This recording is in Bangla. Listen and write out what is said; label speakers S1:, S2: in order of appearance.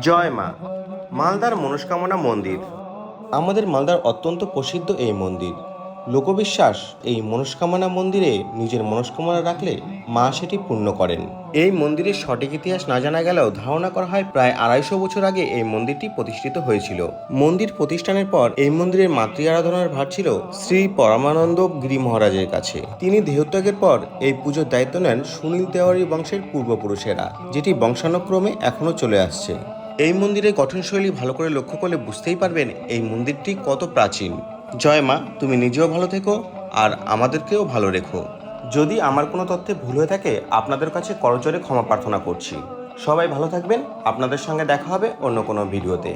S1: জয় মা। মালদার মনস্কামনা মন্দির। আমাদের মালদার অত্যন্ত প্রসিদ্ধ এই মন্দির। লোকবিশ্বাস এই মনস্কামনা মন্দিরে নিজের মনস্কামনা রাখলে মা সেটি পূর্ণ করেন। এই মন্দিরের সঠিক ইতিহাস না জানা গেলেও ধারণা করা হয় প্রায় আড়াইশো বছর আগে এই মন্দিরটি প্রতিষ্ঠিত হয়েছিল। মন্দির প্রতিষ্ঠানের পর এই মন্দিরের মাতৃ আরাধনার ভার ছিল শ্রী পরমানন্দ গিরি মহারাজের কাছে। তিনি দেহত্যাগের পর এই পুজোর দায়িত্ব নেন সুনীল তেওয়ারি বংশের পূর্বপুরুষেরা, যেটি বংশানুক্রমে এখনও চলে আসছে। এই মন্দিরের গঠনশৈলী ভালো করে লক্ষ্য করলে বুঝতেই পারবেন এই মন্দিরটি কত প্রাচীন। জয় মা, তুমি নিজেও ভালো থেকো আর আমাদেরকেও ভালো রেখো। যদি আমার কোনো তথ্যে ভুল হয়ে থাকে, আপনাদের কাছে করজোরে ক্ষমা প্রার্থনা করছি। সবাই ভালো থাকবেন, আপনাদের সঙ্গে দেখা হবে অন্য কোনো ভিডিওতে।